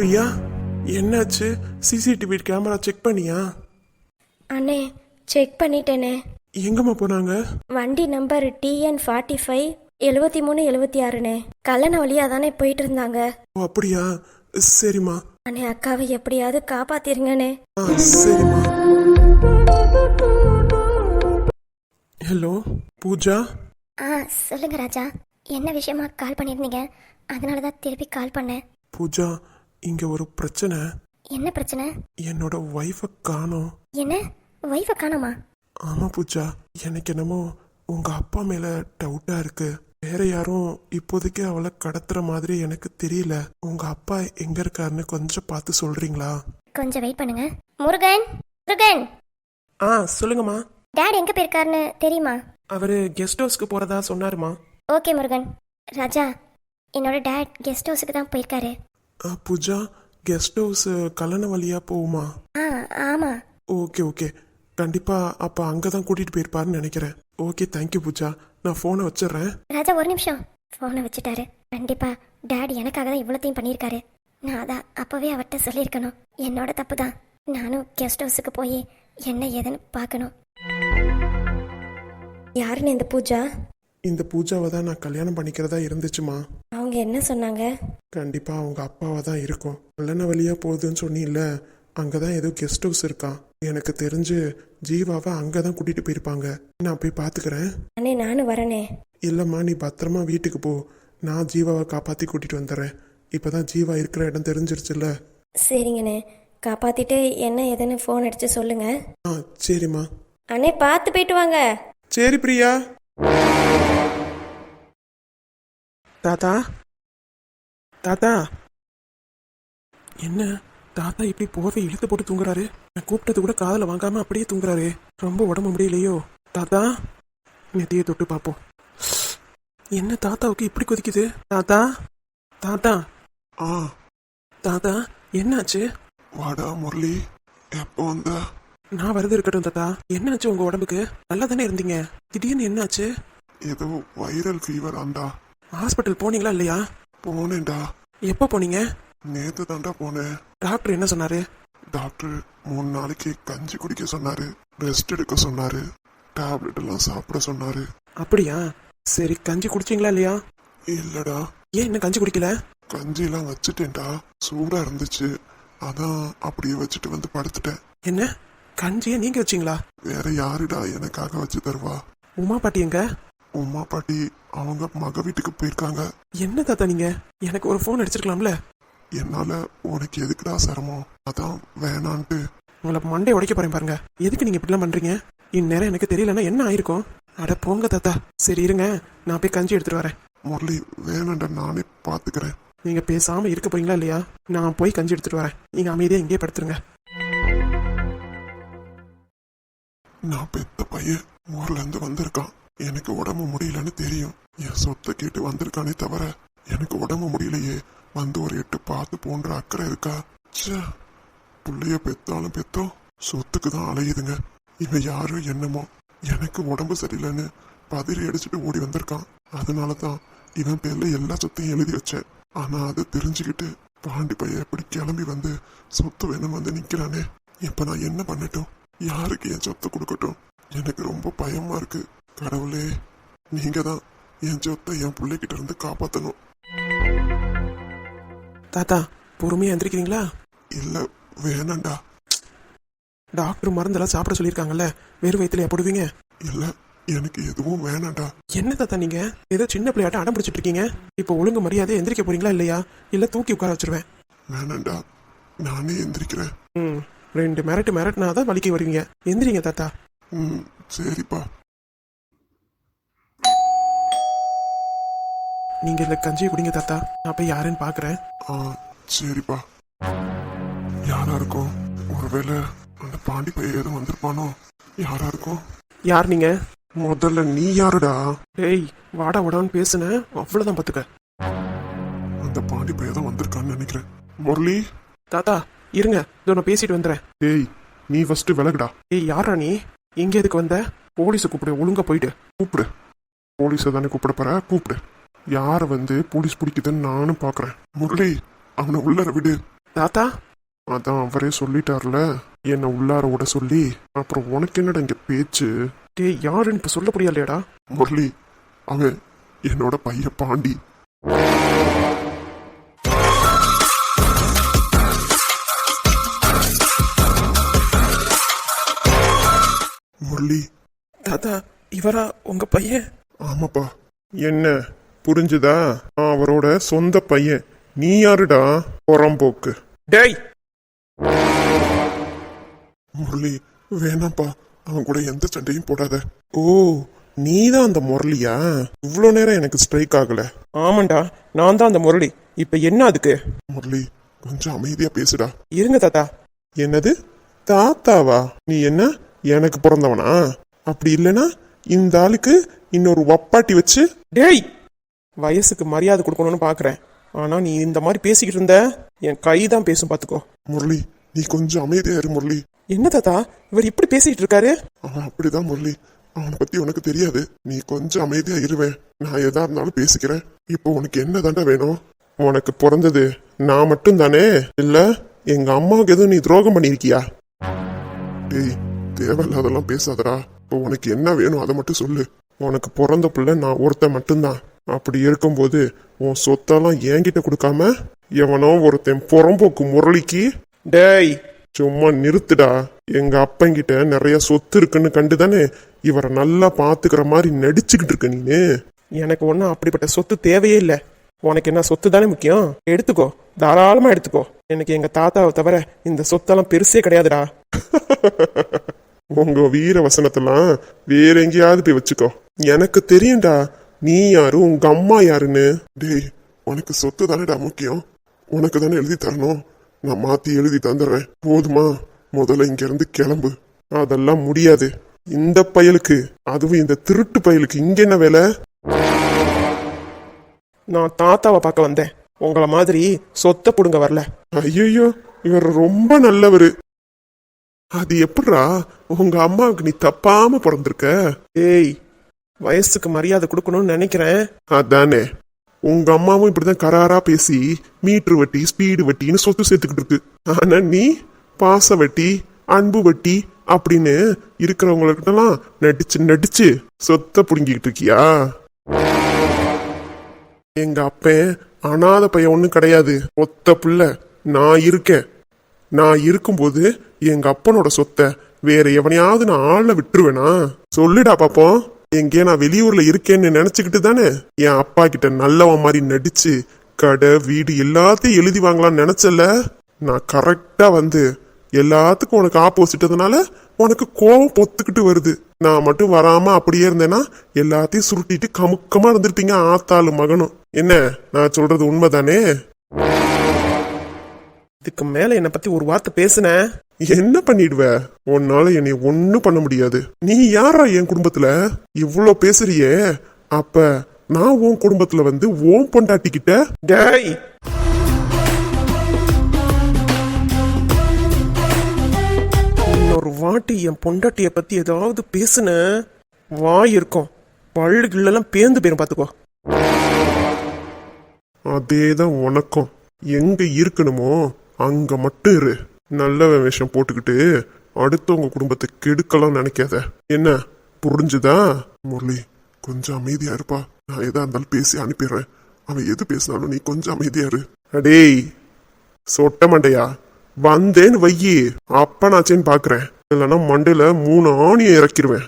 பிரியா? என்னாச்சு? CCTV camera check பண்ணியா? அண்ணே செக் பண்ணிட்டேனே. எங்கம்மா போனாங்க? வண்டி நம்பர் டிஎன் ஃபார்ட்டி ஃபைவ் எழுபத்தி மூணு எழுபத்தி ஆறுண்ணே கல்லணை வழியாக தானே போயிட்டு இருந்தாங்க ஓ அப்படியா? சரிம்மா. அண்ணே அக்காவை எப்படியாவது காப்பாத்திருங்கண்ணே. ஆ சரிம்மா. ஹலோ பூஜா? ஆ சொல்லுங்க ராஜா. என்ன விஷயமா கால் பண்ணியிருந்தீங்க? அதனால தான் திருப்பி கால் பண்ணேன். பூஜா இங்க ஒரு பிரச்சனை. என்ன பிரச்சனை? என்னோட ஒய்ஃபை காணோம். என்ன? ஒய்ஃபை காணோமா? ஆமா பூஜா எனக்கு என்னமோ உங்க அப்பா மேல டவுட்டா இருக்கு. வேற யாரும் இப்போதைக்கு அவளை கடத்துற மாதிரி எனக்கு தெரியல. உங்க அப்பா எங்க இருக்காருன்னு கொஞ்சம் பார்த்து சொல்றீங்களா? கொஞ்சம் வெயிட் பண்ணுங்க. முருகன்? முருகன்? ஆ சொல்லுங்கம்மா. டேட் எங்க போயிருக்காருன்னு தெரியுமா? அவரு கெஸ்ட் ஹவுஸ்க்கு போறதா சொன்னாருமா. ஓகே முருகன். ராஜா என்னோட டேட் கெஸ்ட் ஹவுஸுக்கு தான் போயிருக்காரு. பூஜா கெஸ்ட் ஹவுஸ் கல்லணை வழியா போகுமா ஆ ஆமா. Okay okay. கண்டிப்பா அப்ப அங்கதான் கூட்டிட்டு போயிருப்பாருன்னு நினைக்கிறேன். Okay thank you Pooja. நான் போனை வச்சிடுறேன். ராஜா ஒரு நிமிஷம். ஃபோனை வச்சுட்டாரு. கண்டிப்பா டேடி எனக்காக தான் இவ்வளோத்தையும் பண்ணியிருக்காரு. நான் அதான் அப்போவே அவர்கிட்ட சொல்லியிருக்கணும். என்னோட தப்பு தான் நானும் கெஸ்ட் ஹவுஸுக்கு போய் என்ன ஏதுன்னு பார்க்கணும். யாருன்னு இந்த பூஜா? இந்த பூஜாவை தான் நான் கல்யாணம் பண்ணிக்கிறதா இருந்துச்சுமா? அவங்க என்ன சொன்னாங்க? கண்டிப்பா அவங்க அப்பாவா தான் இருக்கும். கல்லணை வழியா போகுதுன்னு சொன்னீல்ல அங்கதான் ஏதோ கெஸ்ட் ஹவுஸ் இருக்கான் எனக்கு தெரிஞ்சு ஜீவாவை அங்கதான் கூட்டிட்டு போயிருப்பாங்க. நான் போய் பாத்துக்கிறேன். அண்ணே நானும் வரனே. இல்லம்மா நீ பத்திரமா வீட்டுக்கு போ. நான் ஜீவாவை காப்பாத்தி கூட்டிட்டு வந்துடுறேன். இப்பதான் ஜீவா இருக்கிற இடம் தெரிஞ்சிருச்சுல்ல. சரிங்கண்ணே. காப்பாத்திட்டு என்ன ஏதுன்னு ஃபோன் அடிச்சு சொல்லுங்க. ஆ சரிம்மா. அண்ணே பார்த்து போயிட்டு வாங்க. சரி பிரியா. தாத்தா? தாத்தா? என்ன? தாத்தா இப்படி போர்வை இழுத்து போட்டு தூங்குறாரு? நான் கூப்பிட்டது கூட காதுல வாங்காம அப்படியே தூங்குறாரு. ரொம்ப உடம்பு முடியலையோ? தாத்தா? நெத்தியை தொட்டு பார்ப்போம். என்ன தாத்தாவுக்கு இப்படி கொதிக்குது? தாத்தா? தாத்தா? ஆ. தாத்தா என்னாச்சு? வாடா முரளி. எப்போ வந்த? நான் வரது இருக்கட்டும் தாத்தா. என்னாச்சு உங்க உடம்புக்கு? நல்லா தானே இருந்தீங்க? திடீர்னு என்னாச்சு? ஏதோ வைரல் ஃபீவர் ஆண்டா. ஹாஸ்பிட்டல் போனீங்களா இல்லையா? போனேன்டா. எப்போ போனீங்க? நேத்து தாண்டா போனேன். டாக்டர் என்ன சொன்னாரு? டாக்டர் மூணு நாளைக்கு கஞ்சி குடிக்க சொன்னாரு. ரெஸ்ட் எடுக்க சொன்னாரு. டேப்லெட் எல்லாம் சாப்பிட சொன்னாரு. அப்படியா? சரி கஞ்சி குடிச்சீங்களா இல்லையா? இல்லடா. ஏன் இன்னும் கஞ்சி குடிக்கல? கஞ்சி எல்லாம் வச்சுட்டேன்டா. சூடா இருந்துச்சு. அதான் அப்படியே வச்சுட்டு வந்து படுத்துட்டேன். என்ன? கஞ்சியை நீங்க வச்சீங்களா? வேற யாருடா எனக்காக வச்சு தருவா? உமா பாட்டி எங்க? உமா பாட்டி அவங்க மக வீட்டுக்கு போயிருக்காங்க. என்ன தாத்தா நீங்க? எனக்கு ஒரு ஃபோன் அடிச்சிருக்கலாம்ல? என்னால உனக்கு எதுக்குடா சிரமம்? அதான் வேணான்ட்டு. உங்களை மண்டை உடைக்க போறேன் பாருங்க. எதுக்கு நீங்க இப்படிலாம் பண்றீங்க? இந்நேரம் எனக்கு தெரியலன்னா என்ன ஆயிருக்கும்? அட போங்க தாத்தா. சரி இருங்க. நான் போய் கஞ்சி எடுத்துட்டு வரேன். முரளி வேணாண்டா நானே பாத்துக்கிறேன். நீங்க பேசாம இருக்க போறீங்களா இல்லையா? நான் போய் கஞ்சி எடுத்துட்டு வரேன். நீங்க அமைதியா இங்கேயே படுத்துருங்க. நான் பெத்த பையன் ஊர்ல இருந்து வந்திருக்கான். எனக்கு உடம்பு முடியலன்னு தெரியும். என் சொத்தை கேட்டு வந்திருக்கானே தவிர எனக்கு உடம்பு முடியலையே. வந்து ஒரு எட்டு பார்த்து போன்ற அக்கறை இருக்கா? ச்சே புள்ளைய பெத்தாலும் பெத்தோம். சொத்துக்கு தான் அலையுதுங்க. இவன் யாரோ என்னமோ. எனக்கு உடம்பு சரியில்லைன்னு பதறி அடிச்சுட்டு ஓடி வந்திருக்கான். அதனால தான் இவன் பேர்ல எல்லா சொத்தையும் எழுதி வச்சேன். ஆனா அதை தெரிஞ்சுக்கிட்டு பாண்டி பையன் எப்படி கிளம்பி வந்து சொத்து வேணும் வந்து நிக்கிறானே. இப்ப நான் என்ன பண்ணட்டும்? யாருக்கு என் சொத்தை கொடுக்கட்டும்? எனக்கு ரொம்ப பயமா இருக்கு. கடவுளே நீங்க தான் என் சொத்தை என் பிள்ளைகிட்ட இருந்து காப்பாத்தணும். தாத்தா பொறுமையா எந்திரிக்கிறீங்களா? இல்ல வேணாண்டா. டாக்டர் மருந்தெல்லாம் சாப்பிட சொல்லியிருக்காங்கல்ல வெறும் வயிற்றுலையா போடுவீங்க இல்ல எனக்கு எதுவும் வேணாண்டா. என்ன தாத்தா நீங்க? ஏதோ சின்ன பிள்ளையாட்ட அடம் பிடிச்சிட்டு இருக்கீங்க. இப்போ ஒழுங்கு மரியாதை எந்திரிக்க போறீங்களா இல்லையா? இல்ல தூக்கி உட்கார வச்சிருவேன். வேணாண்டா நானே எந்திரிக்கிறேன். ம் ரெண்டு மிரட்டு மிரட்டுனா தான் வலிக்கு வருவீங்க. எந்திரிங்க தாத்தா. ம் சரிப்பா. நீங்க இந்த கஞ்சியை குடிங்க தாத்தா. நான் போய் யாருன்னு பாக்குறேன். ஆ சரிப்பா. யாரா இருக்கும் ஒருவேளை அந்த பாண்டி பையன் எதுவும் வந்திருப்பானோ? யாரா இருக்கும் யார் நீங்க? முதல்ல நீ யாருடா? டேய் வாடா வாடான்னு பேசுனேன் அவ்வளவுதான் பாத்துக்க. அந்த பாண்டி பையன் தான் வந்திருக்கான்னு நினைக்கிறேன். முரளி? தாத்தா இருங்க. இதோ நான் பேசிட்டு வந்துடுறேன் டேய் நீ ஃபர்ஸ்ட் விலகுடா. ஏய் யாரா நீ? எங்க எதுக்கு வந்த? போலீஸை கூப்பிடு ஒழுங்கா போயிட்டு. கூப்பிடு. போலீஸை தானே கூப்பிட போற? கூப்பிடு. யாரை வந்து போலீஸ் பிடிக்குதுன்னு நானும் பார்க்கறேன் முரளி அவனை உள்ளர விடு. தாத்தா? அதான் அவரே சொல்லிட்டார்ல. என்னை உள்ளார விட சொல்லி அப்புறம் உனக்கு என்னடா இங்க பேச்சு? டேய் யாருன்னு இப்ப சொல்ல முடியலையாடா. முரளி அவன் என்னோட பையன் பாண்டி. முரளி. தாத்தா இவரா உங்க பையன்? ஆமாப்பா. என்ன? புரிஞ்சுதா? நான் அவரோட சொந்த பையன். நீ யாருடா? புறம்போக்கு டேய்! முரளி வேணாம்ப்பா. அவன் கூட எந்த சண்டையும் போடாத. ஓ நீ தான் அந்த முரளியா? இவ்வளோ நேரம் எனக்கு ஸ்ட்ரைக் ஆகல. ஆமாண்டா நான் தான் அந்த முரளி. இப்ப என்ன அதுக்கு? முரளி கொஞ்சம் அமைதியா பேசுடா. இருங்க தாத்தா. என்னது? தாத்தாவா? நீ என்ன? எனக்கு பிறந்தவனா? அப்படி இல்லைன்னா இந்த ஆளுக்கு இன்னொரு வப்பாட்டி வச்சு டேய்! வயசுக்கு மரியாதை கொடுக்கணும்னு பாக்குறேன். ஆனா நீ இந்த மாதிரி பேசிக்கிட்டு இருந்த என் கை தான் பேசும் பாத்துக்கோ. முரளி நீ கொஞ்சம் அமைதியா இரு முரளி. என்ன தாத்தா? இவர் இப்படி பேசிக்கிட்டு இருக்காரு? அவன் அப்படிதான் முரளி. அவனை பத்தி உனக்கு தெரியாது. நீ கொஞ்சம் அமைதியா இருவேன் நான் எதா இருந்தாலும் பேசிக்கிறேன். இப்போ உனக்கு என்ன தாண்டா வேணும்? உனக்கு பிறந்தது நான் மட்டும் தானே இல்ல எங்க அம்மாவுக்கு எதுவும் நீ துரோகம் பண்ணிருக்கியா டேய் தேவையில்லாதெல்லாம் பேசாதடா. இப்போ உனக்கு என்ன வேணும் அதை மட்டும் சொல்லு. உனக்கு பிறந்த பிள்ளை நான் ஒருத்தன் மட்டும்தான். அப்படி இருக்கும்போது உன் சொத்தெல்லாம் என்கிட்ட கொடுக்காம எவனோ ஒருத்தன் புறம்போக்கு முரளிக்கு? டேய் சும்மா நிறுத்துடா. எங்க அப்பங்கிட்ட நிறைய சொத்து இருக்குன்னு கண்டுதானே இவரை நல்லா பாத்துக்கிற மாதிரி நடிச்சுக்கிட்டு இருக்க நீனு? எனக்கு ஒன்றும் அப்படிப்பட்ட சொத்து தேவையே இல்லை. உனக்கு என்ன சொத்து தானே முக்கியம்? எடுத்துக்கோ. தாராளமா எடுத்துக்கோ. எனக்கு எங்க தாத்தாவை தவிர இந்த சொத்தெல்லாம் பெருசே கிடையாதுடா. உங்க வீர வசனத்தெல்லாம் வேற எங்கேயாவது போய் வச்சுக்கோ. எனக்கு தெரியும்டா. நீ யாரு? உங்க அம்மா யாருன்னு? டேய் உனக்கு சொத்து தானேடா முக்கியம். உனக்கு தானே எழுதி தரணும். நான் மாத்தி எழுதி தந்துடுறேன். போதுமா? முதல்ல இங்க இருந்து கிளம்பு. அதெல்லாம் முடியாது. இந்த பயலுக்கு அதுவும் இந்த திருட்டு பயலுக்கு இங்க என்ன வேலை? நான் தாத்தாவை பார்க்க வந்தேன். உங்கள மாதிரி சொத்தை புடுங்க வரல. ஐயோ இவர் ரொம்ப நல்லவரு. அது எப்படிடா உங்க அம்மாவுக்கு நீ தப்பாம பிறந்திருக்க? ஏய் வயசுக்கு மரியாதை கொடுக்கணும்னு நினைக்கிறேன். அதானே. உங்க அம்மாவும் இப்படிதான் கராரா பேசி மீட்டர் வட்டி ஸ்பீடு வட்டின்னு சொத்து சேர்த்துக்கிட்டு இருக்கு. ஆனா நீ பாச வட்டி அன்பு வட்டி அப்படின்னு இருக்கிறவங்ககிட்டலாம் நடிச்சு நடிச்சு சொத்தை புடுங்கிக்கிட்டு இருக்கியா? எங்க அப்பன் அனாதை பையன் ஒன்றும் கிடையாது. ஒத்த புள்ள. நான் இருக்கேன். நான் இருக்கும்போது எங்க அப்பனோட சொத்தை வேற எவனையாவது நான் ஆள விட்டுருவேனா? சொல்லுடா பாப்போம். எங்கேயே நான் வெளியூர்ல இருக்கேன்னு நினைச்சுக்கிட்டு தானே என் அப்பா கிட்ட நல்லவன் மாதிரி நடிச்சு கடை வீடு எல்லாத்தையும் எழுதி வாங்கலாம்னு நினைச்சல நான் கரெக்டா வந்து எல்லாத்துக்கும் உனக்கு ஆப்போசிட்டதுனால உனக்கு கோவம் பொத்துக்கிட்டு வருது. நான் மட்டும் வராம அப்படியே இருந்தேன்னா எல்லாத்தையும் சுருட்டிட்டு கமுக்கமா இருந்திருப்பீங்க ஆத்தாளு மகனும். என்ன நான் சொல்றது உண்மைதானே? இதுக்கு மேல என்னை பத்தி ஒரு வார்த்தை பேசுன? என்ன பண்ணிடுவ? உன்னால என்னை ஒண்ணும் பண்ண முடியாது. நீ யாரா என் குடும்பத்துல? இவ்ளோ பேசுறியே. அப்ப நான் உன் குடும்பத்துல வந்து ஓன் பொண்டாட்டிக்கிட்ட? டேய்! இன்னொரு வாட்டி என் பொண்டாட்டிய பத்தி ஏதாவது பேசுன? வாய் இருக்கும். பல்லு கிள்ளெல்லாம் பேந்து போயிரும் பாத்துக்கோ. அதேதான் உனக்கும். எங்க இருக்கணுமோ அங்க மட்டும் இரு. நல்ல வேஷம் போட்டுக்கிட்டு அடுத்தவங்க குடும்பத்தை கெடுக்கலாம் நினைக்காத. என்ன? புரிஞ்சுதா? முரளி கொஞ்சம் அமைதியா இருப்பா. நான் எதா இருந்தாலும் பேசி அனுப்பிடுறேன். அவன் எது பேசினாலும் நீ கொஞ்சம் அமைதியா இரு. அடேய் சொட்ட மண்டையா? வந்தேன்னு வையி அப்ப நாச்சேன்னு பாக்குறேன். இல்லைன்னா மண்டையில மூணு ஆணியை இறக்கிருவேன்.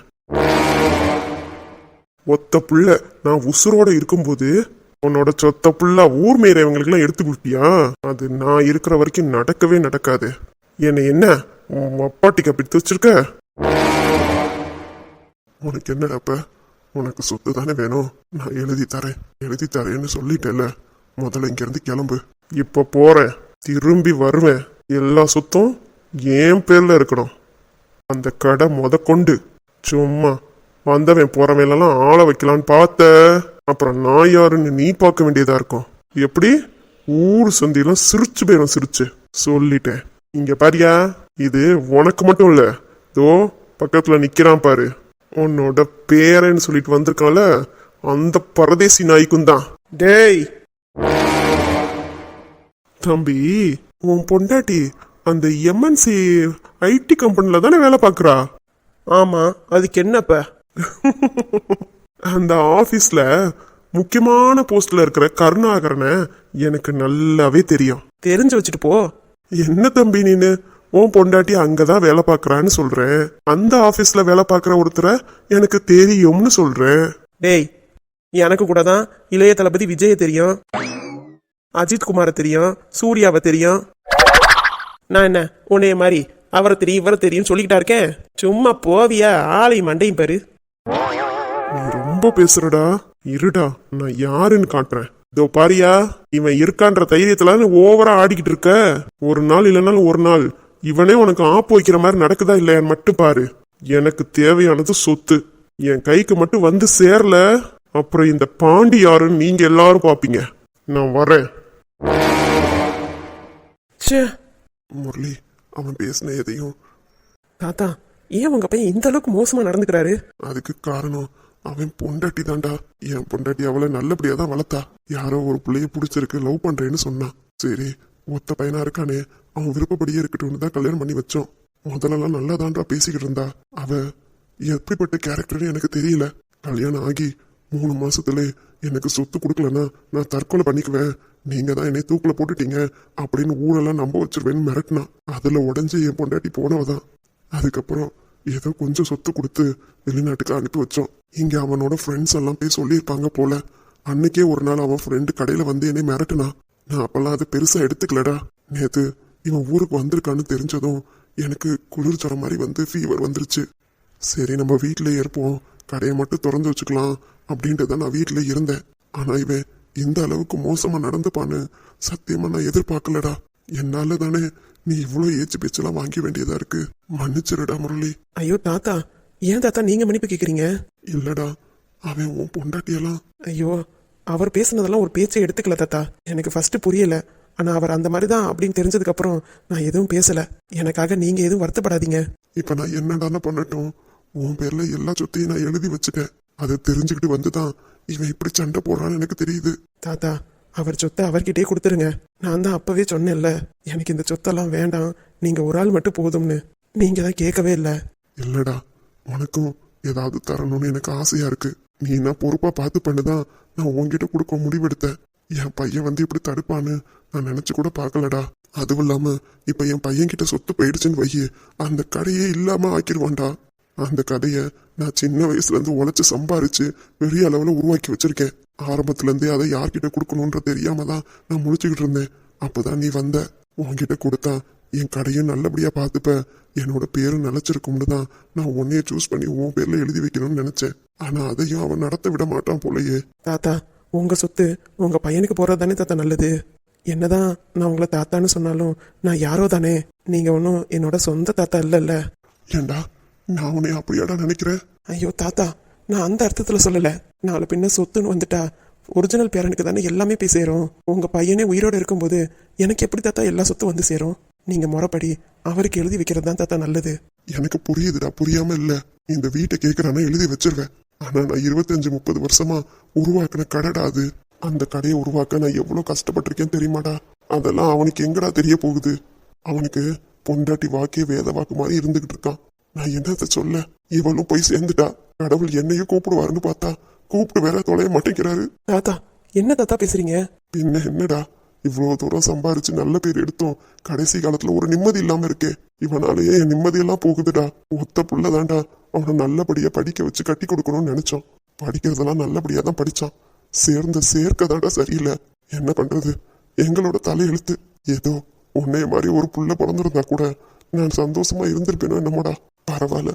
ஒத்த புள்ள நான் உசுரோட இருக்கும்போது உன்னோட சொத்த புள்ள ஊர் மேயறவங்களுக்குலாம் எடுத்து கொடுப்பியா? அது நான் இருக்கிற வரைக்கும் நடக்கவே நடக்காது. என்னை என்ன அப்பாட்டிக்கு அப்படி வச்சிருக்க? உனக்கு என்னடாப்ப உனக்கு சொத்து தானே வேணும். நான் எழுதி தரேன். எழுதி தரேன்னு சொல்லிட்டேல முதல்ல இங்கேருந்து கிளம்பு. இப்ப போறேன். திரும்பி வருவேன். எல்லா சொத்தும் என் பேர்ல இருக்கணும். அந்த கடை முத கொண்டு சும்மா. வந்தவன் போறவன் ஆளை வைக்கலான்னு பார்த்த. அப்புறம் நான் யாருன்னு நீ பார்க்க வேண்டியதா இருக்கும். எப்படி? ஊர் சந்தியெல்லாம் சிரிச்சு போயிடும் சிரிச்சு. சொல்லிட்டேன். இங்க பாரியா இது உனக்கு மட்டும் இல்ல. தோ பக்கத்துல நிக்கிறான் பாரு. உன்னோட பேரன்னு சொல்லிட்டு வந்திருக்கான்ல அந்த பரதேசி நாய்க்கும் தான். டேய்! தம்பி உன் பொண்டாட்டி அந்த எம்என்சி ஐடி கம்பெனில தானே வேலை பார்க்குறா? ஆமா அதுக்கு என்னப்ப? அந்த ஆபீஸ்ல முக்கியமான போஸ்ட்ல இருக்கிற கருணாகரனை எனக்கு நல்லாவே தெரியும். தெரிஞ்சு வச்சுட்டு போ. என்ன தம்பி நீனு? உன் பொண்டாட்டி அங்கதான் வேலை பார்க்கறான்னு சொல்றேன் அந்த ஆபீஸ்ல வேலை பார்க்குற ஒருத்தரை எனக்கு தெரியும்னு சொல்றேன் டேய் எனக்கு கூட தான் இளைய தளபதி விஜய தெரியும். அஜித் குமாரை தெரியும். சூர்யாவை தெரியும். நான் என்ன உன்னைய மாதிரி அவரை தெரியும் இவரை தெரியும் சொல்லிக்கிட்டா இருக்கேன்? சும்மா போவியா? ஆளை மண்டையும் பாரு. ரொம்ப பேசுறடா. இருடா நான் யாருன்னு காட்டுறேன். இதோ பாரியா இவன் இருக்கான்ற தைரியத்துல ஓவரா ஆடிக்கிட்டு இருக்க. ஒரு நாள் இல்லைனாலும் ஒரு நாள். இவனே உனக்கு ஆப்பு வைக்கிற மாதிரி நடக்குதா இல்லையான்னு மட்டும் பாரு. எனக்கு தேவையானது சொத்து. என் கைக்கு மட்டும் வந்து சேரல. அப்புறம் இந்த பாண்டி யாருன்னு நீங்க எல்லாரும் பாப்பீங்க. நான் வரேன். ச்சே முரளி அவன் பேசின எதையும். தாத்தா ஏன் உங்க பையன் இந்த அளவுக்கு மோசமா நடந்துக்கிறாரு? அதுக்கு காரணம் அவன் பொண்டாட்டி தான்டா. என் பொண்டாட்டி அவளை நல்லபடியா தான் வளர்த்தா. யாரோ ஒரு பிள்ளைய பிடிச்சிருக்கு லவ் பண்றேன்னு சொன்னான் சரி ஒத்த பையனா இருக்கானே. அவன் விருப்பப்படியே இருக்கட்டும்னு தான் கல்யாணம் பண்ணி வச்சோம். முதல்லலாம் நல்லா தான்டா பேசிக்கிட்டு இருந்தா. அவ எப்படிப்பட்ட கேரக்டர்னு எனக்கு தெரியல. கல்யாணம் ஆகி மூணு மாசத்துல எனக்கு சொத்து கொடுக்கலன்னா நான் தற்கொலை பண்ணிக்குவேன். நீங்க தான் என்னை தூக்குல போட்டுட்டீங்க அப்படின்னு ஊரெல்லாம் நம்ப வச்சிருவேன்னு மிரட்டினான் அதுல உடஞ்சி என் பொண்டாட்டி போனவதான். அதுக்கப்புறம் ஏதோ கொஞ்சம் சொத்து கொடுத்து வெளிநாட்டுக்கு அனுப்பி வச்சோம். இங்கே அவனோட ஃப்ரெண்ட்ஸ் எல்லாம் போய் சொல்லியிருப்பாங்க போல. அன்னைக்கே ஒரு நாள் அவன் ஃப்ரெண்டு கடையில் வந்து என்னை மிரட்டுனா. நான் அப்பெல்லாம் அதை பெருசாக எடுத்துக்கலடா. நேத்து இவன் ஊருக்கு வந்திருக்கான்னு தெரிஞ்சதும் எனக்கு குளிர் ஜுரம் மாதிரி வந்து ஃபீவர் வந்துருச்சு. சரி நம்ம வீட்டிலே இருப்போம். கடையை மட்டும் திறந்து வச்சுக்கலாம் அப்படின்ட்டு தான் நான் வீட்டில் இருந்தேன். ஆனால் இவன் இந்த அளவுக்கு மோசமாக நடந்துப்பான்னு சத்தியமாக நான் எதிர்பார்க்கலடா. என்னால் தானே நீ இவ்வளோ ஏச்சு பேச்செல்லாம் வாங்க வேண்டியதா இருக்கு? மன்னிச்சிருடா முரளி. ஐயோ தாத்தா ஏன் தாத்தா நீங்க மன்னிப்பு கேக்குறீங்க? இல்லடா அவன் உன் பொண்டாட்டியெல்லாம். ஐயோ அவர் பேசுனதெல்லாம் ஒரு பேச்சை எடுத்துக்கல தாத்தா. எனக்கு ஃபர்ஸ்ட் புரியல. ஆனா அவர் அந்த மாதிரி தான் அப்படின்னு தெரிஞ்சதுக்கு அப்புறம் நான் எதுவும் பேசல. எனக்காக நீங்க எதுவும் வருத்தப்படாதீங்க. இப்ப நான் என்னடான பண்ணட்டும். உன் பேர்ல எல்லா சொத்தையும் நான் எழுதி வச்சுட்டேன். அதை தெரிஞ்சுக்கிட்டு வந்துதான் இவன் இப்படி சண்டை போடுறான்னு எனக்கு தெரியுது. தாத்தா அவர் சொத்தை அவர்கிட்டயே கொடுத்துருங்க. நான் தான் அப்பவே சொன்னேன்ல. எனக்கு இந்த சொத்தெல்லாம் வேண்டாம். நீங்க ஒரு ஆள் மட்டும் போதும்னு. நீங்க தான் கேட்கவே இல்லை. இல்லடா. உனக்கும் ஏதாவது தரணும்னு எனக்கு ஆசையா இருக்கு. நீ என்ன பொறுப்பா பார்த்து பண்ணுதான் நான் உன்கிட்ட கொடுக்க முடிவெடுத்தேன் என் பையன் வந்து இப்படி தடுப்பான்னு நான் நினைச்சு கூட பார்க்கலடா. அதுவும் இல்லாம இப்ப என் பையன் கிட்ட சொத்து போயிடுச்சுன்னு வையு அந்த கடையே இல்லாம ஆக்கிடுவான்டா அந்த கதையை நான் சின்ன வயசுல இருந்து உழைச்சு சம்பாரிச்சு பெரிய அளவுல உருவாக்கி வச்சிருக்கேன். ஆரம்பத்துல இருந்தே அதை யார்கிட்ட கொடுக்கணுன்ற தெரியாம தான் நான் முழிச்சுக்கிட்டு இருந்தேன். அப்பதான் நீ வந்த. உன்கிட்ட கொடுத்தா என் கடையும் நல்லபடியா பார்த்துப்ப என்னோட பேரும் நிலைச்சிருக்கும்னு தான் நான் உன்னைய சூஸ் பண்ணி உன் பேர்ல எழுதி வைக்கணும்னு நினைச்சேன். ஆனா அதையும் அவன் நடத்த விட மாட்டான் போலயே. தாத்தா உங்க சொத்து உங்க பையனுக்கு போறது தானே தாத்தா நல்லது. என்னதான் நான் உங்களை தாத்தான்னு சொன்னாலும் நான் யாரோ தானே. நீங்க ஒன்றும் என்னோட சொந்த தாத்தா இல்லைல்ல. ஏண்டா நான் உன்னை அப்படியாடா நினைக்கிறேன் ஐயோ தாத்தா நான் அந்த அர்த்தத்தில் சொல்லலை. நாலு பின்ன சொத்துன்னு வந்துட்டா ஒரிஜினல் பேரனுக்கு தானே எல்லாமே போய் சேரும். உங்கள் பையனே உயிரோடு இருக்கும்போது எனக்கு எப்படி தாத்தா எல்லா சொத்தும் வந்து சேரும்? நீங்கள் முறைப்படி அவருக்கு எழுதி வைக்கிறது தான் தாத்தா நல்லது. எனக்கு புரியுதுடா புரியாம இல்லை. இந்த வீட்டை கேட்குறானா எழுதி வச்சிருவேன். ஆனால் நான் இருபத்தஞ்சு முப்பது வருஷமா உருவாக்குன கடடா அது. அந்த கடையை உருவாக்க நான் எவ்வளோ கஷ்டப்பட்டிருக்கேன் தெரியுமாடா? அதெல்லாம் அவனுக்கு எங்கடா தெரிய போகுது? அவனுக்கு பொண்டாட்டி வாக்கே வேத வாக்கு மாதிரி இருந்துகிட்டு இருக்கான். நான் என்னத்த சொல்ல? இவளும் போய் சேர்ந்துட்டா. கடவுள் என்னையும் கூப்பிடுவாருன்னு பார்த்தா கூப்பிட்டு வேற தொலைய மாட்டேங்கிறாரு. தாத்தா என்ன தாத்தா பேசுறீங்க? பின்ன என்னடா? இவ்வளவு தூரம் சம்பாரிச்சு நல்ல பேர் எடுத்தோம். கடைசி காலத்துல ஒரு நிம்மதி இல்லாம இருக்கே. இவனாலேயே என் நிம்மதியெல்லாம் போகுதுடா. ஒத்த புள்ளதான்டா அவனை நல்லபடியா படிக்க வச்சு கட்டி கொடுக்கணும்னு நினைச்சோம் படிக்கிறதெல்லாம் நல்லபடியா தான் படிச்சான். சேர்ந்த சேர்க்கதாடா சரியில்லை. என்ன பண்றது? எங்களோட தலையெழுத்து ஏதோ உன்னைய மாதிரி ஒரு புள்ள பிறந்திருந்தா கூட நான் சந்தோஷமா இருந்திருப்பேனோ என்னமோடா? பரவாயில்ல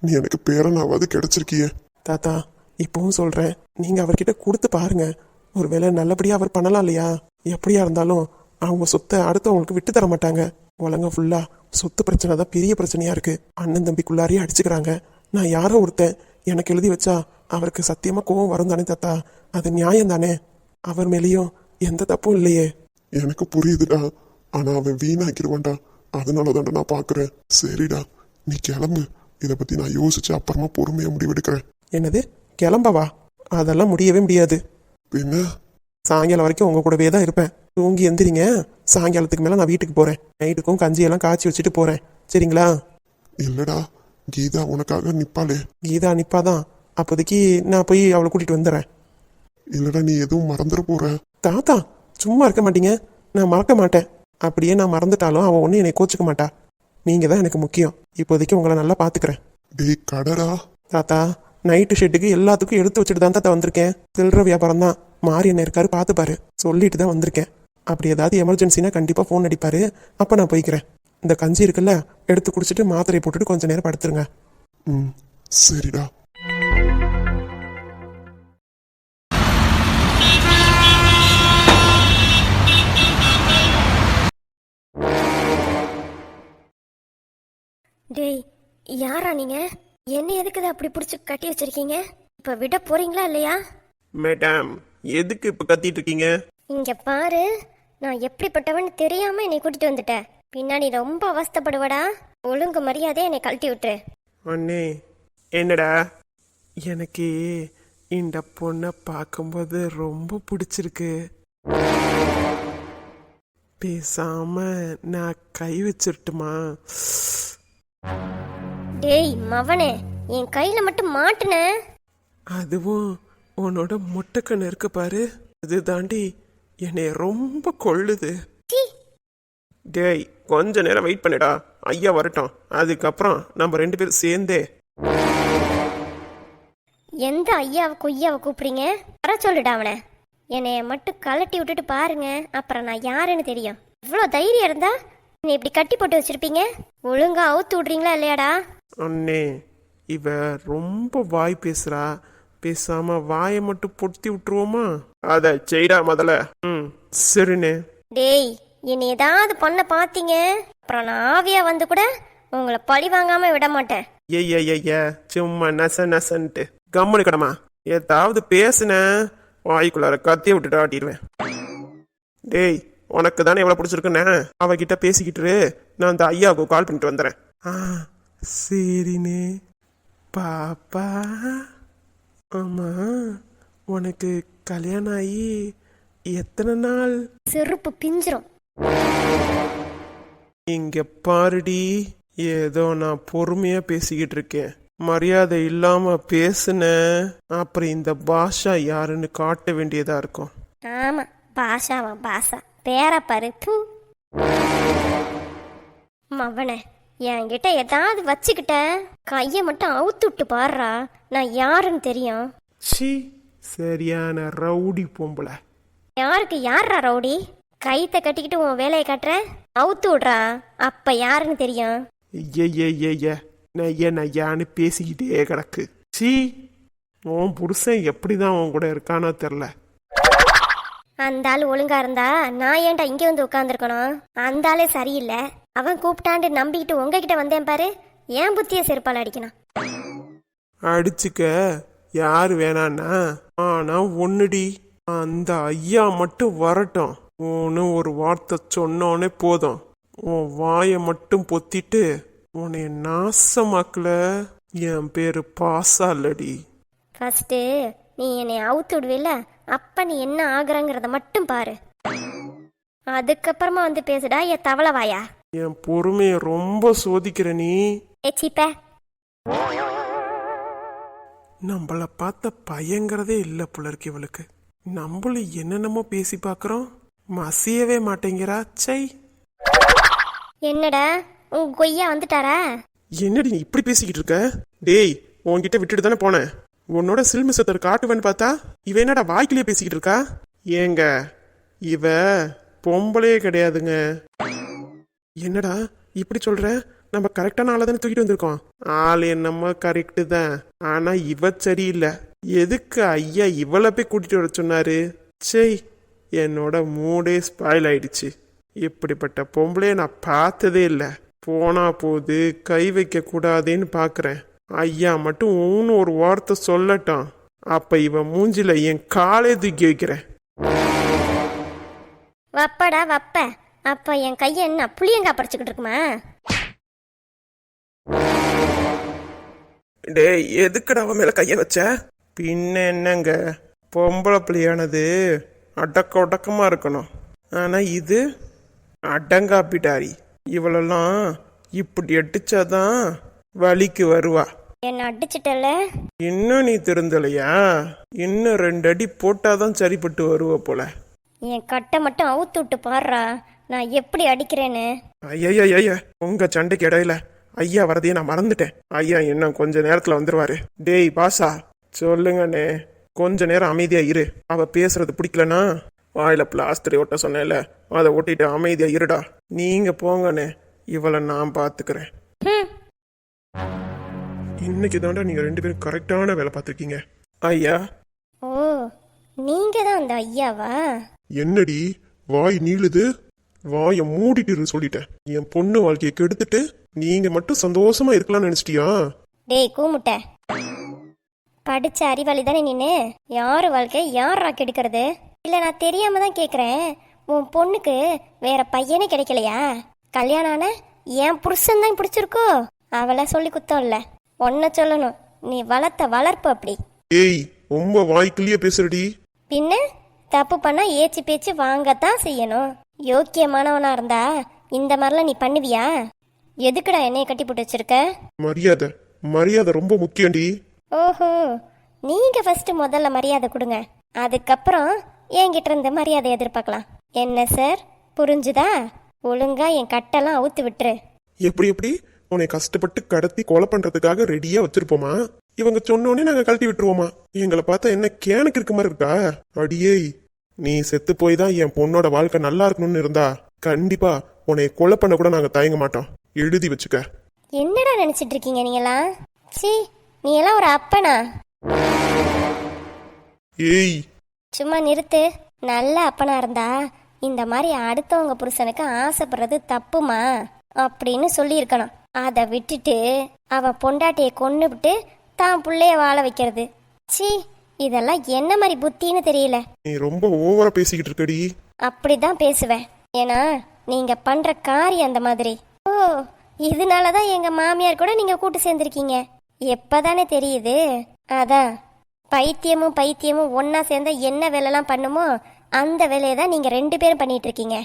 நீ எனக்கு பேரனாவது கிடைச்சிருக்கியே. தாத்தா இப்பவும் சொல்றேன். நீங்க அவர்கிட்ட கொடுத்து பாருங்க. ஒருவேளை நல்லபடியா அவர் பண்ணலாம் இல்லையா? எப்படியா இருந்தாலும் அவங்க சொத்தை அடுத்தவங்களுக்கு விட்டு தர மாட்டாங்க. உலகம் ஃபுல்லா சொத்து பிரச்சனை தான் பெரிய பிரச்சனையா இருக்கு. அண்ணன் தம்பிக்குள்ளாரையே அடிச்சுக்கிறாங்க. நான் யாரோ ஒருத்தன். எனக்கு எழுதி வச்சா அவருக்கு சத்தியமா கோவம் வரும் தானே தாத்தா. அது நியாயம் தானே? அவர் மேலேயும் எந்த தப்பும் இல்லையே. எனக்கு புரியுதுடா. ஆனா அவன் வீணாக்கிடுவான்டா. அதனால தான்டா நான் பாக்குறேன். சரிடா. நீ கிளம்பு. இதை பத்தி நான் யோசிச்சு அப்புறமா பொறுமையா முடிவெடுக்கிறேன். என்னது? கிளம்பவா? அதெல்லாம் முடியவே முடியாது. பின்ன? சாயங்காலம் வரைக்கும் உங்க கூடவே தான் இருப்பேன். தூங்கி எந்திரிங்க. சாயங்காலத்துக்கு மேலே நான் வீட்டுக்கு போகிறேன் நைட்டுக்கும் கஞ்சியெல்லாம் காய்ச்சி வச்சுட்டு போகிறேன் சரிங்களா? இல்லடா. கீதா உனக்காக நிப்பாளே. கீதா நிப்பாதான். அப்போதைக்கு நான் போய் அவளை கூட்டிகிட்டு வந்துடுறேன். இல்லடா நீ எதுவும் மறந்துட போற. தாத்தா சும்மா இருக்க மாட்டீங்க. நான் மறக்க மாட்டேன். அப்படியே நான் மறந்துட்டாலும் அவன் ஒன்றும் என்னை கோச்சிக்க மாட்டா. நீங்கள் தான் எனக்கு முக்கியம். இப்போதைக்கு உங்களை நல்லா பார்த்துக்கிறேன் டேய் கடடா. தாத்தா நைட்டு ஷெட்டுக்கு எல்லாத்துக்கும் எடுத்து வச்சுட்டு தான் தாத்தா வந்திருக்கேன். சில்லற வியாபாரம் தான். மாறி என்ன இருக்காரு பார்த்துப்பாரு சொல்லிட்டு தான் வந்திருக்கேன். அப்படி ஏதாவது எமர்ஜென்சினா கண்டிப்பாக ஃபோன் அடிப்பாரு. அப்போ நான் போய்க்கிறேன். இந்த கஞ்சி இருக்குல்ல எடுத்து குடிச்சிட்டு மாத்திரையை போட்டுட்டு கொஞ்ச நேரம் படுத்துருங்க. ம் சரிடா. டேய் யாரா நீங்க? என்ன எதுக்குது அப்படி பிடிச்சி கட்டி வச்சிருக்கீங்க? இப்ப விட போறீங்களா இல்லையா? மேடம் எதுக்கு இப்போ கத்திட்டு இருக்கீங்க இங்க பாரு நான் எப்படிப்பட்டவன்னு தெரியாம என்னை கூட்டிட்டு வந்துட்ட. பின்னாடி ரொம்ப அவஸ்தைப்படுவடா. ஒழுங்கு மரியாதை என்னை கழட்டி விட்டுரு. அண்ணே என்னடா? எனக்கு இந்த பொண்ணை பார்க்கும்போது ரொம்ப பிடிச்சிருக்கு. பேசாம நான் கை வச்சிருட்டுமா? டேய் மவனே என் கையில மட்டும் மாட்டுன. அதுவும் உன்னோட முட்டைக்கண்ணு இருக்கு பாரு. அது தாண்டி என்னை ரொம்ப கொள்ளுது டேய் கொஞ்ச நேரம் வெயிட் பண்ணுடா. ஐயா வரட்டும். அதுக்கப்புறம் நம்ம ரெண்டு பேரும் சேர்ந்தே. எந்த ஐயாவை கொய்யாவை கூப்பிடுறீங்க? வர சொல்லுடா அவனை. என்னைய மட்டும் கழட்டி விட்டுட்டு பாருங்க. அப்புறம் நான் யாருன்னு தெரியும். இவ்வளோ தைரியம் இருந்தா என்னை இப்படி கட்டி போட்டு வச்சிருப்பீங்க? ஒழுங்கா அவுத்து விடுறீங்களா இல்லையாடா? அண்ணே இவ ரொம்ப வாய் பேசுறா. பேசாம வாயை மட்டும் பொத்தி விட்டுருவோமா? அத செய்டா முதல்ல. ம் சரிண்ணே. டேய் என்னை ஏதாவது பண்ண பார்த்தீங்க அப்புறம் நான் ஆவியா வந்து கூட உங்களை பழி வாங்காம விட மாட்டேன். ஐய ஐய சும்மா நச நசன்ட்டு. கம்முனு கடமா. ஏதாவது பேசுன வாய்க்குள்ளார கத்திய விட்டுட்டு ஆட்டிடுவேன். டேய் உனக்கு தானே எவ்வளோ பிடிச்சிருக்குண்ணே அவகிட்ட பேசிக்கிட்டு. நான் அந்த ஐயாவுக்கு கால் பண்ணிட்டு வந்துடுறேன் ஆ சரிண்ணே. பாப்பா. ஆமா உனக்கு கல்யாணம் ஆகி எத்தனை நாள்? செருப்பு பிஞ்சிரும். இங்க பாருடி ஏதோ நான் பொறுமையா பேசிக்கிட்டு இருக்கேன். மரியாதை இல்லாம பேசுன அப்புறம் இந்த பாஷா யாருன்னு காட்ட வேண்டியதா இருக்கும். ஆமா பாஷாவா பாஷா. பேர பாரு மவனே என்கிட்ட ஏதாவது வச்சுக்கிட்ட? கையை மட்டும் அவுத்து விட்டு பாடுறா நான் யாருன்னு தெரியும்? சி சரியான ரவுடி பொம்பளை. யாருக்கு யார்ரா ரவுடி? கைத்தை கட்டிக்கிட்டு உன் வேலையை காட்டுற? அவுத்து விடுறா அப்ப யாருன்னு தெரியும்? ஐய நைய நையான்னு பேசிக்கிட்டே கிடக்கு. சி உன் புருஷன் எப்படிதான் உன் கூட இருக்கானோ தெரில அந்த ஆள் ஒழுங்கா இருந்தா நான் ஏன்டா இங்க வந்து உட்காந்துருக்கணும் அந்த ஆளே சரியில்லை. அவன் கூப்பிட்டாண்டு நம்பிக்கிட்டு உங்ககிட்ட வந்தேன் பாரு. ஏன் புத்திய செருப்பால் அடிக்கணும்? அடிச்சுக்க. யாரு வேணான்னா? ஆனா ஒண்ணுடி. அந்த ஐயா மட்டும் வரட்டும். உன்னு ஒரு வார்த்தை சொன்னோனே போதும். உன் வாயை மட்டும் பொத்திட்டு உன்னை நாசமாக்கல. என் பேரு பாசா இல்லடி. ஃபர்ஸ்ட்டு நீ என்னை அவுத்து விடுவில்ல? அப்ப நீ என்ன ஆகுறங்கிறத மட்டும் பாரு. அதுக்கப்புறமா வந்து பேசுடா என் தவளை வாயா என் பொறுமையை ரொம்ப சோதிக்கிற நீ. ஏ சீப்ப. நம்மள பார்த்த பயங்கிறதே இல்லை போல இருக்கு இவளுக்கு. நம்மளும் என்னென்னமோ பேசி பார்க்குறோம். மசியவே மாட்டேங்கிறா சை. என்னடா உன் கொய்யா வந்துட்டாரா? என்னடி நீ இப்படி பேசிக்கிட்டு இருக்க? டேய் உன்கிட்ட விட்டுட்டு தானே போனேன். உன்னோட சில்மிசத்தர் காட்டுவேன்னு பார்த்தா இவ என்னடா வாய்க்கிலேயே பேசிக்கிட்டு இருக்கா? ஏங்க இவ பொம்பளையே கிடையாதுங்க. என்னடா இப்படி சொல்ற? நம்ம கரெக்டான ஆளை தானே தூக்கிட்டு வந்திருக்கோம். ஆள் என்னமோ கரெக்டு தான். ஆனா இவ சரியில்லை. எதுக்கு ஐயா இவளை போய் கூட்டிட்டு வர சொன்னாரு? சே என்னோட மூடே ஸ்பாயில் ஆயிடுச்சு. இப்படிப்பட்ட பொம்பளைய நான் பார்த்ததே இல்லை. போனா போது கை வைக்க கூடாதுன்னு பாக்குறேன். ஐயா மட்டும் ஊன்னு ஒரு வார்த்தை சொல்லட்டும் அப்ப இவன் மூஞ்சில என் காலே தூக்கி வைக்கிறேன். வப்படா வப்ப. அப்ப என் கையை என்ன புளியங்கா பறிச்சுக்கிட்டு இருக்குமா? டேய் எதுக்குடா அவன் மேல கைய வச்ச? பின்ன என்னங்க? பொம்பளை பிள்ளையானது அடக்க ஒடக்கமா இருக்கணும். ஆனா இது அடங்காப்பிட்டாரி. இவளெல்லாம் இப்படி அடிச்சாதான் வலிக்கு வருவா. என்ன அடிச்சிட்டல? இன்னும் நீ திருந்தலையா? இன்னும் ரெண்டு அடி போட்டாதான் சரிப்பட்டு வருவ போல. என் கட்டை மட்டும் அவுத்து விட்டு பாடுறா நான் எப்படி அடிக்கிறேன்னு? ஐயா உங்க சண்டைக்கு இடையில ஐயா வரதையே நான் மறந்துட்டேன். ஐயா இன்னும் கொஞ்ச நேரத்துல வந்துருவாரு. டேய் பாசா சொல்லுங்கண்ணே. கொஞ்ச நேரம் அமைதியா இரு. அவ பேசுறது பிடிக்கலனா? வாயில பிளாஸ்டர் ஒட்ட சொன்னேன்ல. அதை ஒட்டிட்டு அமைதியா இருடா. நீங்க போங்கண்ணே. இவளை நான் பாத்துக்கிறேன். இன்னைக்கு தாண்டா நீங்க ரெண்டு பேரும் கரெக்டான வேலை பார்த்துருக்கீங்க. ஐயா. ஓ நீங்க தான் அந்த ஐயாவா? என்னடி வாய் நீளுது? வாயை மூடிட்டு இரு சொல்லிட்டேன். என் பொண்ணு வாழ்க்கையை கெடுத்துட்டு நீங்க மட்டும் சந்தோஷமா இருக்கலாம்னு நினைச்சிட்டியா? டேய் கூமுட்ட. படிச்ச அறிவாளி தானே நீனு? யாரு வாழ்க்கை யாரா கெடுக்கிறது? இல்ல நான் தெரியாம தான் கேக்குறேன். உன் பொண்ணுக்கு வேற பையனே கிடைக்கலையா? கல்யாணம் ஆன என் புருஷன் தான் பிடிச்சிருக்கோ? அவளை சொல்லி குத்தம் இல்ல. ஒன்ன சொல்லணும். நீ வளர்த்த வளர்ப்பு அப்படி. ஏய் ரொம்ப வாய்க்குள்ளேயே பேசுறடி. பின்ன தப்பு பண்ணா ஏச்சு பேச்சு வாங்கத்தான் செய்யணும். யோக்கியமானவனா இருந்தா இந்த மாதிரிலாம் நீ பண்ணுவியா? எதுக்குடா என்னைய கட்டி போட்டு வச்சிருக்க? மரியாதை. மரியாதை ரொம்ப முக்கியம்டி. ஓஹோ. நீங்க ஃபர்ஸ்ட் முதல்ல மரியாதை கொடுங்க. அதுக்கப்புறம் என்கிட்ட இருந்து மரியாதை எதிர்பார்க்கலாம். என்ன சார் புரிஞ்சுதா? ஒழுங்கா என் கட்டெல்லாம் அவுத்து விட்டுரு. எப்படி எப்படி? உன்னை கஷ்டப்பட்டு கடத்தி கொலை பண்றதுக்காக ரெடியா வச்சிருப்போமா? இவங்க சொன்னோடனே நாங்க கழட்டி விட்டுருவோமா? எங்களை பார்த்தா என்ன கேனுக்கு இருக்க மாதிரி இருக்கா? அடியே நீ செத்து போய் தான் என் பொண்ணோட வாழ்க்கை நல்லா இருக்கணும்னு இருந்தா கண்டிப்பா உன்னை கொலை பண்ண கூட நாங்க தயங்க மாட்டோம். எழுதி வச்சுக்க. என்னடா நினைச்சிட்டு இருக்கீங்க நீங்களாம் சீ நீ எல்லாம் ஒரு அப்பனா? ஏய். சும்மா நிறுத்து. நல்ல அப்பனா இருந்தா இந்த மாதிரி அடுத்தவங்க புருஷனுக்கு ஆசைப்படுறது தப்புமா? அப்படின்னு சொல்லியிருக்கணும். அதை விட்டுட்டு அவ பொண்டாட்டியை கொன்னுவிட்டு தான் புள்ளைய வாழ வைக்கிறது. சீ இதெல்லாம் என்ன மாதிரி புத்தின்னு தெரியல. நீ ரொம்ப ஓவரா பேசிக்கிட்டு இருக்கடி. அப்படிதான் பேசுவேன். ஏன்னா நீங்க பண்ற காரியம் அந்த மாதிரி. ஓ இதனால தான் எங்க மாமியார் கூட நீங்க கூட்டு சேர்ந்திருக்கீங்க. எப்பதானே தெரியுது? அதான் பைத்தியமும் பைத்தியமும் ஒண்ணா சேர்ந்தா என்ன வேலைலாம் பண்ணுமோ அந்த வேலையை தான் நீங்க ரெண்டு பேரும் பண்ணிட்டு இருக்கீங்க.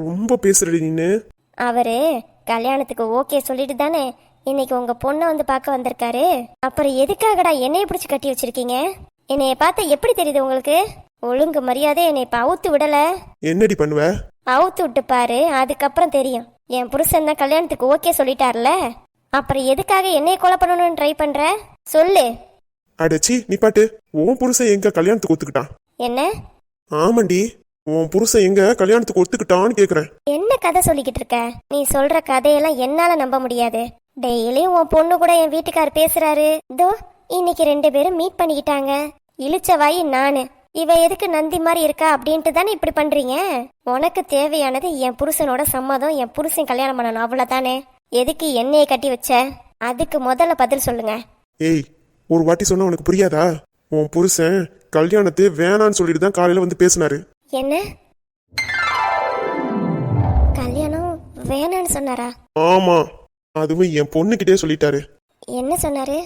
ரொம்ப பேசுறடி நீனு அவரு கல்யாணத்துக்கு ஓகே சொல்லிட்டு தானே இன்னைக்கு உங்க பொண்ணை வந்து பார்க்க வந்திருக்காரு? அப்புறம் எதுக்காகடா என்னைய பிடிச்சி கட்டி வச்சிருக்கீங்க? என்னைய பார்த்தா எப்படி தெரியுது உங்களுக்கு? ஒழுங்கு மரியாதை என்னை இப்ப அவுத்து விடல. என்னடி பண்ணுவ? அவுத்து விட்டு பாரு அதுக்கப்புறம் தெரியும். என் புருஷன் தான் கல்யாணத்துக்கு ஓகே சொல்லிட்டார்ல. அப்புறம் எதுக்காக என்னைய கொலை பண்ணணும்னு ட்ரை பண்ற? சொல்லு. அடச்சி நீ பாட்டு. உன் புருஷன் எங்க கல்யாணத்துக்கு ஒத்துக்கிட்டான்? என்ன? ஆமாண்டி. உன் புருஷன் எங்க கல்யாணத்துக்கு ஒத்துக்கிட்டான்னு கேக்குறேன். என்ன கதை சொல்லிக்கிட்டு இருக்க? நீ சொல்ற கதையெல்லாம் என்னால நம்ப முடியாது. டெய்லியும் உன் பொண்ணு கூட என் வீட்டுக்கார் பேசுறாரு. தோ இன்னைக்கு ரெண்டு பேரும் மீட் பண்ணிக்கிட்டாங்க. இழிச்ச வாயி நானு. இவ எதுக்கு நந்தி மாதிரி இருக்கா அப்படின்ட்டு தானே இப்படி பண்றீங்க? உனக்கு தேவையானது என் புருஷனோட சம்மதம் என் புருஷன் கல்யாணம் பண்ணணும் அவ்வளவுதானே? எதுக்கு என்னைய கட்டி வச்ச? அதுக்கு முதல்ல பதில் சொல்லுங்க. ஏய் ஒரு வாட்டி சொன்னா உனக்கு புரியாதா? உன் புருஷன் கல்யாணத்தை வேணான்னு சொல்லிட்டு தான் காலையில வந்து பேசினாரு. என்ன? கல்யாணம் வேணான்னு சொன்னாரா? ஆமா அதுவும் என் பொண்ணுகிட்டே சொல்லிட்டாரு. என்ன சொன்னாரு?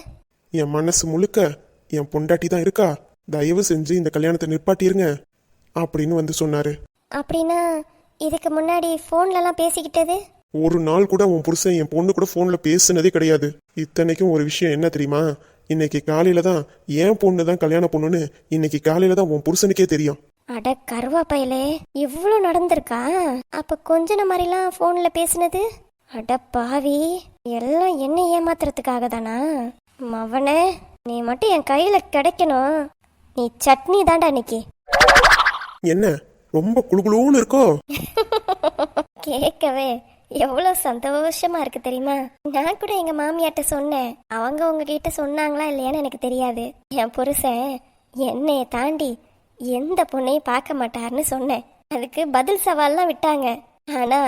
என் மனசு முழுக்க என் பொண்டாட்டி தான் இருக்கா? தயவு செஞ்சு இந்த கல்யாணத்தை நிப்பாட்டிருங்க அப்படின்னு வந்து சொன்னாரு. அப்படின்னா இதுக்கு முன்னாடி ஃபோன்லலாம் பேசிக்கிட்டது? ஒரு நாள் கூட உன் புருஷன் என் பொண்ணு கூட ஃபோன்ல பேசுனதே கிடையாது. இத்தனைக்கும் ஒரு விஷயம் என்ன தெரியுமா? இன்னைக்கு காலையில தான் என் பொண்ணு தான் கல்யாணம் பொண்ணுன்னு இன்னைக்கு காலையில தான் உன் புருஷனுக்கே தெரியும். அட கருவாப்பையிலே இவ்வளோ நடந்திருக்கா? அப்ப கொஞ்ச மாதிரிலாம் ஃபோன்ல பேசினது? அட பாவி எல்லாம் என்ன ஏமாத்துறதுக்காக தானா? மவனே நீ மட்டும் என் கையில கிடைக்கணும். நீ சட்னி தாண்டா இன்னைக்கு என்ன ரொம்ப குளுகுளுன்னு இருக்கோ? கேட்கவே எவ்வளோ சந்தோஷமா இருக்கு தெரியுமா? நான் கூட எங்க மாமியார்ட்ட சொன்னேன். அவங்க உங்ககிட்ட சொன்னாங்களா இல்லையான்னு எனக்கு தெரியாது. என் புருஷன் என்னைய தாண்டி எந்த பொண்ணையும் பார்க்க மாட்டாருன்னு சொன்னேன். அதுக்கு பதில் சவால்லாம் விட்டாங்க. ஆனா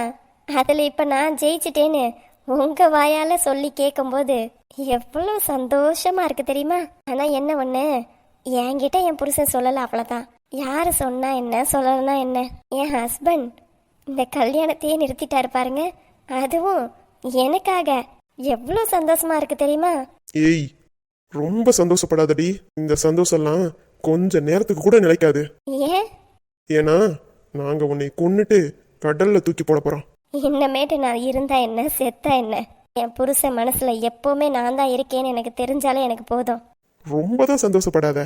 அதுல இப்ப நான் ஜெயிச்சிட்டேன்னு உங்க வாயால சொல்லி கேட்கும்போது எவ்வளவு சந்தோஷமா இருக்கு தெரியுமா? ஆனா என்ன ஒண்ணு? என்கிட்ட என் புருஷன் சொல்லல அவ்வளவுதான். யாரு சொன்னா என்ன? சொல்லலன்னா என்ன? என் ஹஸ்பண்ட் இந்த கல்யாணத்தையே நிறுத்திட்டாரு பாருங்க. அதுவும் எனக்காக. எவ்வளோ சந்தோஷமா இருக்கு தெரியுமா? ஏய் ரொம்ப சந்தோஷப்படாதடி. இந்த சந்தோஷம்லாம் கொஞ்ச நேரத்துக்கு கூட நிலைக்காது. ஏன் ஏன்னா நாங்க உன்னை கொன்னுட்டு கடல்ல தூக்கி போட போறோம். இன்னமேட்டு நான் இருந்தா என்ன செத்தா என்ன? என் புருஷன் மனசுல எப்பவுமே நான் தான் இருக்கேன்னு எனக்கு தெரிஞ்சாலே எனக்கு போதும். ரொம்ப தான் சந்தோஷப்படாத.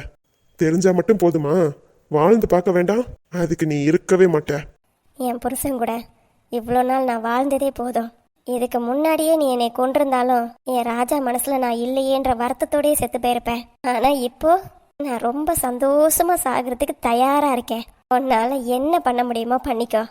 தெரிஞ்சா மட்டும் போதுமா? வாழ்ந்து பார்க்க வேண்டாம்? அதுக்கு நீ இருக்கவே மாட்ட. என் புருஷன் கூட இவ்வளோ நாள் நான் வாழ்ந்ததே போதும். இதுக்கு முன்னாடியே நீ என்னை கொண்டிருந்தாலும் என் ராஜா மனசுல நான் இல்லையேன்ற வருத்தத்தோடயே செத்து போயிருப்பேன். ஆனா இப்போ நான் ரொம்ப சந்தோஷமா சாகிறதுக்கு தயாரா இருக்கேன். உன்னால என்ன பண்ண முடியுமோ பண்ணிக்கோ.